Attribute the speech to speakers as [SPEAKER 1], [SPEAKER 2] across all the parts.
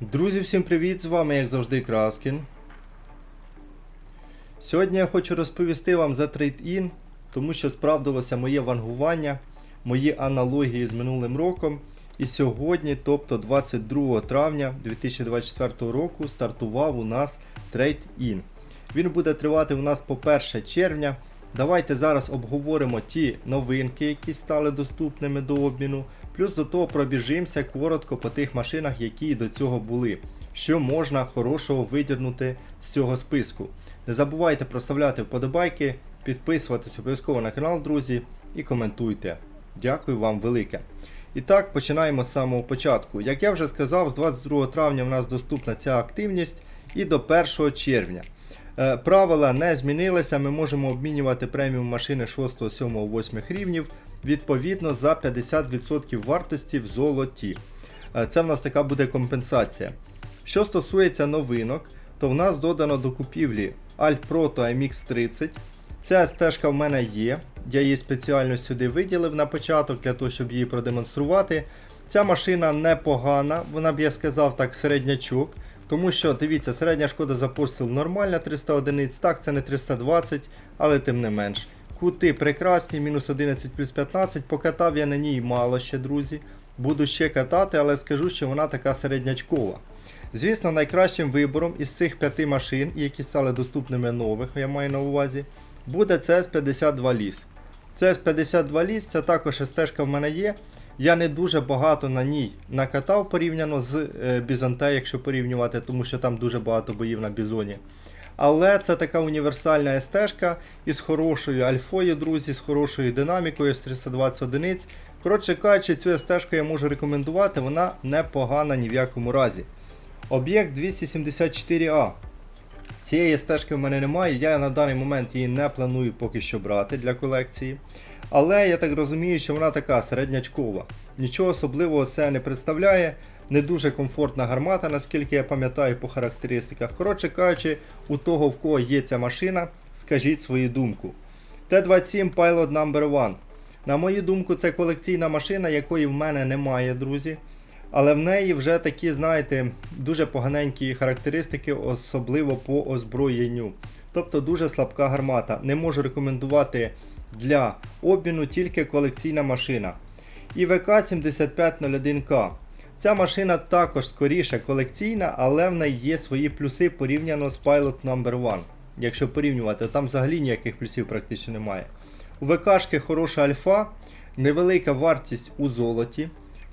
[SPEAKER 1] Друзі, всім привіт! З вами, як завжди, Краскін. Сьогодні я хочу розповісти вам за трейд-ін, тому що справдилося моє вангування, мої аналогії з минулим роком. І сьогодні, тобто 22 травня 2024 року, стартував у нас трейд-ін. Він буде тривати у нас по 1 червня. Давайте зараз обговоримо ті новинки, які стали доступними до обміну. Плюс до того пробіжимося коротко по тих машинах, які до цього були. Що можна хорошого видірнути з цього списку. Не забувайте проставляти вподобайки, підписуватись обов'язково на канал, друзі, і коментуйте. Дякую вам велике. І так, починаємо з самого початку. Як я вже сказав, з 22 травня в нас доступна ця активність і до 1 червня. Е, Правила не змінилися, ми можемо обмінювати преміум машини 6, 7, 8 рівнів відповідно за 50% вартості в золоті. Е, Це в нас така буде компенсація. Що стосується новинок, то в нас додано до купівлі Alt Proto MX30. Ця стежка в мене є. Я її спеціально сюди виділив на початок для того, щоб її продемонструвати. Ця машина непогана, вона б я сказав так, середнячок. Тому що, дивіться, середня шкода за постріл нормальна 300 одиниць, так це не 320, але тим не менш. Кути прекрасні, мінус 11 плюс 15. Покатав я на ній мало ще, друзі. Буду ще катати, але скажу, що вона така середнячкова. Звісно, найкращим вибором із цих п'яти машин, які стали доступними нових, я маю на увазі, буде CS52 ліс. CS52 ліс, це також стежка в мене є. Я не дуже багато на ній накатав порівняно з е, Бізонте, якщо порівнювати, тому що там дуже багато боїв на бізоні. Але це така універсальна стежка із хорошою альфою, друзі, з хорошою динамікою, з 320 одиниць. Коротше кажучи, цю стежку я можу рекомендувати, вона непогана ні в якому разі. Об'єкт 274А. Цієї стежки в мене немає, я на даний момент її не планую поки що брати для колекції. Але я так розумію, що вона така середнячкова. Нічого особливого це не представляє. Не дуже комфортна гармата, наскільки я пам'ятаю по характеристиках. Коротше кажучи, у того, в кого є ця машина, скажіть свою думку. Т-27 Pilot No. 1. На мою думку, це колекційна машина, якої в мене немає, друзі. Але в неї вже такі, знаєте, дуже поганенькі характеристики, особливо по озброєнню. Тобто дуже слабка гармата. Не можу рекомендувати для обміну тільки колекційна машина. І ВК-7501К. Ця машина також скоріше колекційна, але в неї є свої плюси порівняно з Pilot No. 1. Якщо порівнювати, там взагалі ніяких плюсів практично немає. У ВКшки хороша альфа, невелика вартість у золоті.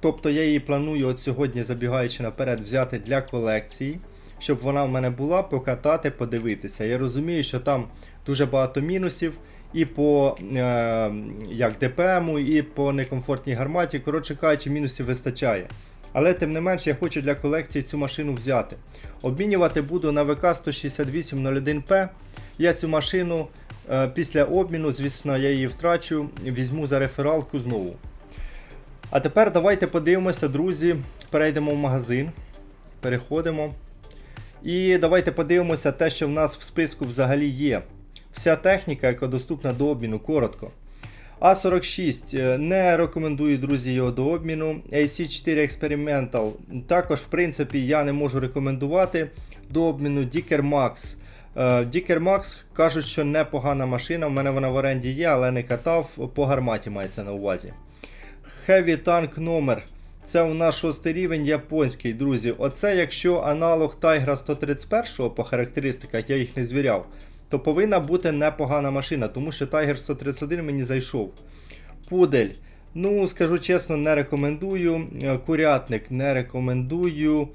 [SPEAKER 1] Тобто я її планую от сьогодні, забігаючи наперед, взяти для колекції, щоб вона в мене була, покатати, подивитися. Я розумію, що там дуже багато мінусів і по е, як ДПМу, і по некомфортній гарматі. Коротше кажучи, мінусів вистачає. Але тим не менш я хочу для колекції цю машину взяти. Обмінювати буду на ВК 16801П. Я цю машину е, після обміну, звісно, я її втрачу, візьму за рефералку знову. А тепер давайте подивимося, друзі. Перейдемо в магазин. Переходимо. І давайте подивимося те, що в нас в списку взагалі є. Вся техніка, яка доступна до обміну, коротко. А46 е, не рекомендую, друзі, його до обміну. AC4 Experimental також, в принципі, я не можу рекомендувати до обміну Dicker Max. Е, Dicker Max кажуть, що непогана машина. У мене вона в оренді є, але не катав. По гарматі мається на увазі. Heavy Tank номер. Це у нас шостий рівень японський, друзі. Оце якщо аналог Tiger 131 по характеристиках, я їх не звіряв, то повинна бути непогана машина, тому що Tiger 131 мені зайшов. Пудель. Ну, скажу чесно, не рекомендую. Е, Курятник не рекомендую.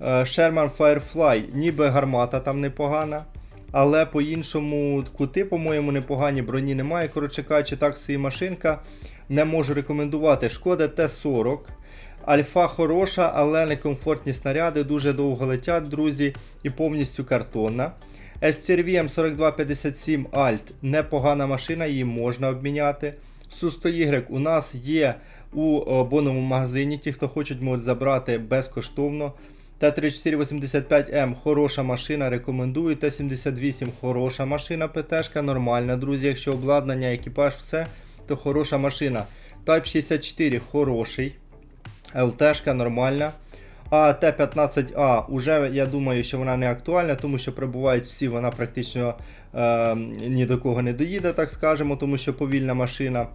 [SPEAKER 1] Е, Sherman Firefly, ніби гармата там непогана. Але по-іншому кути, по-моєму, непогані, броні немає. Коротше кажучи, так собі машинка. Не можу рекомендувати. Шкода Т-40. Альфа хороша, але некомфортні снаряди, дуже довго летять, друзі, і повністю картонна. STRVM 4257 Alt непогана машина, її можна обміняти. Су-100Y у нас є у бонному магазині. Ті, хто хочуть, можуть забрати безкоштовно. Т-3485М хороша машина, рекомендую. Т-78 хороша машина, ПТшка, нормальна, друзі. Якщо обладнання, екіпаж, все, то хороша машина. Type 64 хороший. ЛТшка нормальна. А Т-15А уже я думаю, що вона не актуальна, тому що прибувають всі, вона практично е, ні до кого не доїде, так скажемо, тому що повільна машина.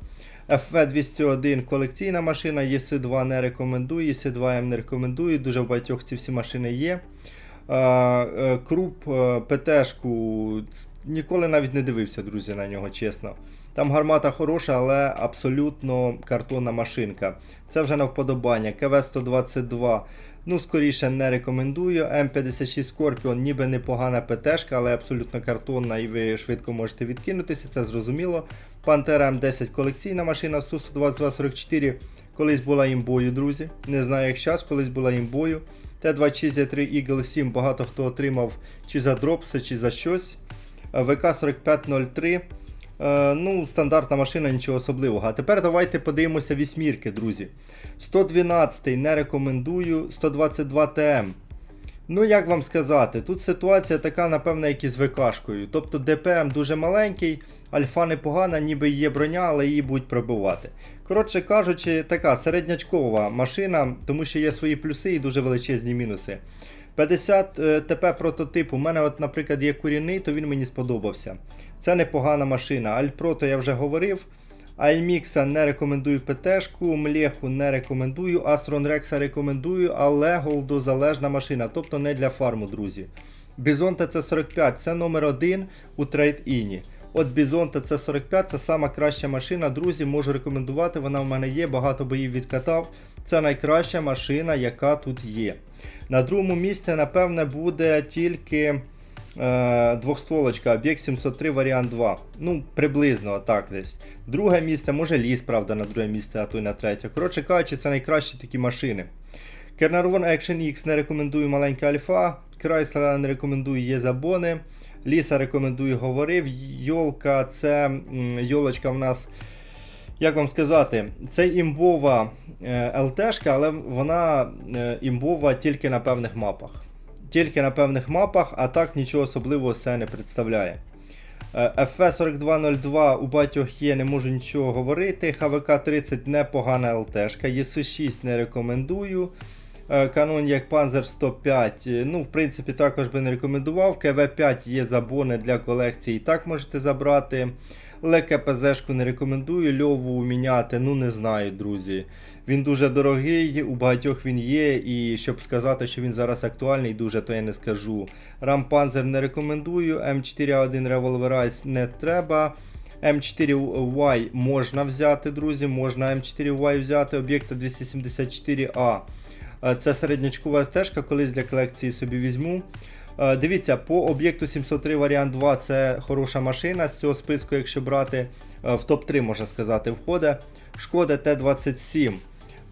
[SPEAKER 1] FV201 колекційна машина, ЄС2 не рекомендую, ЄС2М не рекомендую, дуже в багатьох ці всі машини є. Е, е, Круп е, ПТшку ніколи навіть не дивився, друзі, на нього, чесно. Там гармата хороша, але абсолютно картонна машинка. Це вже на вподобання. КВ-122, ну, скоріше не рекомендую. М56 Scorpion ніби непогана ПТшка, але абсолютно картонна і ви швидко можете відкинутися, це зрозуміло. Пантера М10 колекційна машина, Су-122-44 колись була імбою, друзі. Не знаю, як зараз, колись була імбою. Т-26 Eagle 7 багато хто отримав чи за дропси, чи за щось. Е, ВК-4503. Е, ну, стандартна машина, нічого особливого. А тепер давайте подивимося вісьмірки, друзі. 112 не рекомендую, 122 ТМ. Ну, як вам сказати, тут ситуація така, напевно, як і з ВКшкою. Тобто ДПМ дуже маленький, альфа непогана, ніби є броня, але її будуть пробивати. Коротше кажучи, така середнячкова машина, тому що є свої плюси і дуже величезні мінуси. 50 е, ТП прототип. У мене, от, наприклад, є курінний, то він мені сподобався. Це непогана машина. Альпро, я вже говорив. iMix не рекомендую ПТшку, Млеху не рекомендую, Astron Rex рекомендую, але голдозалежна машина, тобто не для фарму, друзі. Bison TC45 це номер один у трейд-іні. От Bison TC45 це сама краща машина, друзі, можу рекомендувати, вона в мене є, багато боїв відкатав. Це найкраща машина, яка тут є. На другому місці, напевне, буде тільки е, двохстволочка Об'єкт 703 варіант 2. Ну, приблизно так десь. Друге місце, може ліс, правда, на друге місце, а то й на третє. Коротше кажучи, це найкращі такі машини. Кернарвон Action X не рекомендую маленька альфа. Chrysler не рекомендую є забони. Ліса рекомендую говорив. Йолка це йолочка в нас. Як вам сказати, це імбова е, ЛТшка, але вона е, імбова тільки на певних мапах. Тільки на певних мапах, а так нічого особливого це не представляє. Е, FV4202 у багатьох є, не можу нічого говорити. ХВК-30 непогана ЛТшка. ЄС6 не рекомендую. Канон як Panzer 105, е, ну, в принципі, також би не рекомендував. КВ5 є забони для колекції, так можете забрати. ЛКПЗшку не рекомендую, льову міняти, ну не знаю, друзі. Він дуже дорогий, у багатьох він є, і щоб сказати, що він зараз актуальний, дуже, то я не скажу. Рампанзер не рекомендую, М4А1 Revolverize не треба. М4Y можна взяти, друзі, можна М4Y взяти, об'єкта 274А. Е, Це середнячкова стежка, колись для колекції собі візьму. Е, Дивіться, по об'єкту 703 варіант 2 це хороша машина. З цього списку, якщо брати е, в топ-3, можна сказати, входить. Шкода Т-27.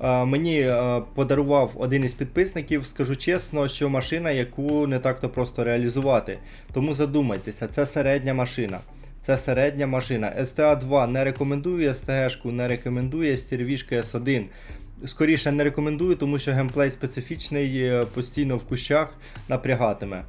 [SPEAKER 1] Е, Мені подарував один із підписників, скажу чесно, що машина, яку не так-то просто реалізувати. Тому задумайтеся, це середня машина. Це середня машина. СТА-2 не рекомендую, СТГ-шку не рекомендує, стервішка С1. Скоріше не рекомендую, тому що геймплей специфічний, е, постійно в кущах напрягатиме.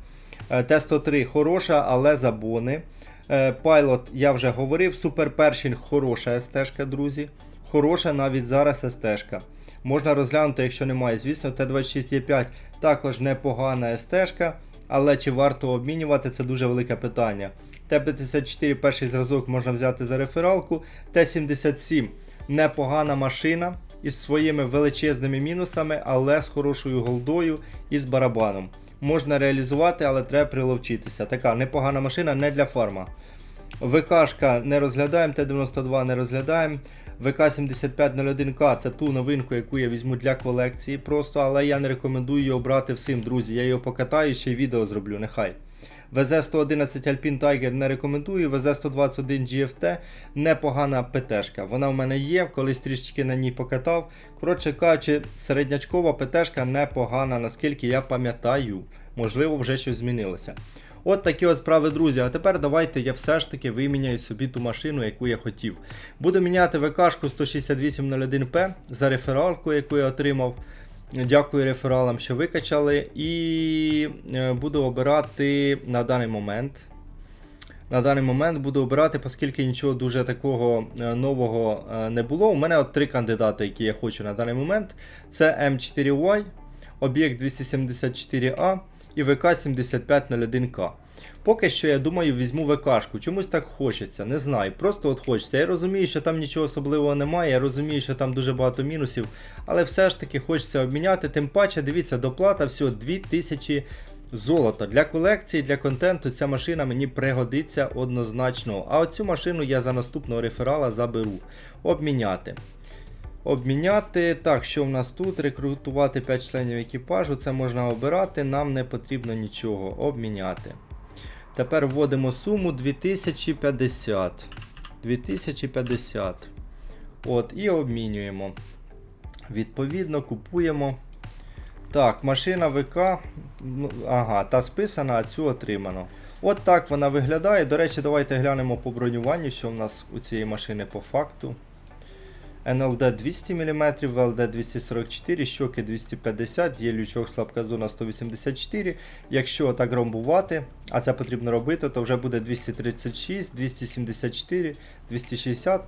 [SPEAKER 1] Е, Т-103 хороша, але забони. Е, Pilot я вже говорив. Супер Першінг хороша СТ-шка, друзі. Хороша навіть зараз СТ-шка. Можна розглянути, якщо немає. Звісно, Т-26Е5 також непогана СТ-шка, але чи варто обмінювати, це дуже велике питання. Т-54 перший зразок можна взяти за рефералку. Т-77 непогана машина із своїми величезними мінусами, але з хорошою голдою і з барабаном. Можна реалізувати, але треба приловчитися. Така непогана машина не для фарма. ВКшка не розглядаємо, Т-92 не розглядаємо. ВК-7501К це ту новинку, яку я візьму для колекції просто, але я не рекомендую його брати всім, друзі. Я його покатаю, ще й відео зроблю, нехай. ВЗ-111 Alpine Tiger не рекомендую, ВЗ-121 GFT непогана ПТшка. Вона в мене є, колись трішечки на ній покатав. Коротше кажучи, середнячкова ПТшка непогана, наскільки я пам'ятаю. Можливо, вже щось змінилося. От такі от справи, друзі. А тепер давайте я все ж таки виміняю собі ту машину, яку я хотів. Буду міняти ВКшку 16801P за рефералку, яку я отримав. Дякую рефералам, що викачали. І е, буду обирати на даний момент. На даний момент буду обирати, оскільки нічого дуже такого е, нового е, не було. У мене от три кандидати, які я хочу на даний момент. Це М4Y. об'єкт 274А і ВК-7501К. Поки що я думаю, візьму ВКшку. Чомусь так хочеться, не знаю. Просто от хочеться. Я розумію, що там нічого особливого немає, я розумію, що там дуже багато мінусів, але все ж таки хочеться обміняти. Тим паче, дивіться, доплата всього 2000 золота. Для колекції, для контенту ця машина мені пригодиться однозначно. А оцю машину я за наступного реферала заберу. Обміняти. Обміняти. Так, що в нас тут? Рекрутувати 5 членів екіпажу. Це можна обирати, нам не потрібно нічого. Обміняти. Тепер вводимо суму 2050. 2050. От, і обмінюємо. Відповідно, купуємо. Так, машина ВК. Ну, ага, та списана, а цю отримано. От так вона виглядає. До речі, давайте глянемо по бронюванню, що в нас у цієї машини по факту. НЛД 200 мм, ВЛД 244, щоки 250, є лючок слабка зона 184. Якщо так ромбувати, а це потрібно робити, то вже буде 236, 274, 260.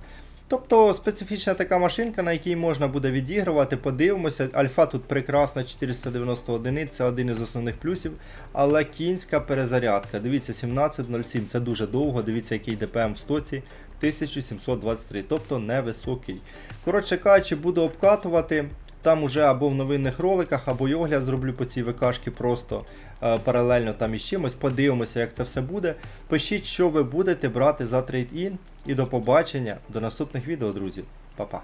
[SPEAKER 1] Тобто специфічна така машинка, на якій можна буде відігрувати, подивимося. Альфа тут прекрасна, 490 одиниць, це один із основних плюсів. Але кінська перезарядка. Дивіться, 17.07, це дуже довго. Дивіться, який ДПМ в стоці. 1723, тобто невисокий. Коротше кажучи, буду обкатувати. Там уже або в новинних роликах, або й огляд зроблю по цій ВКшки просто е, паралельно там із чимось. Подивимося, як це все буде. Пишіть, що ви будете брати за трейд-ін. І до побачення, до наступних відео, друзі. Па-па.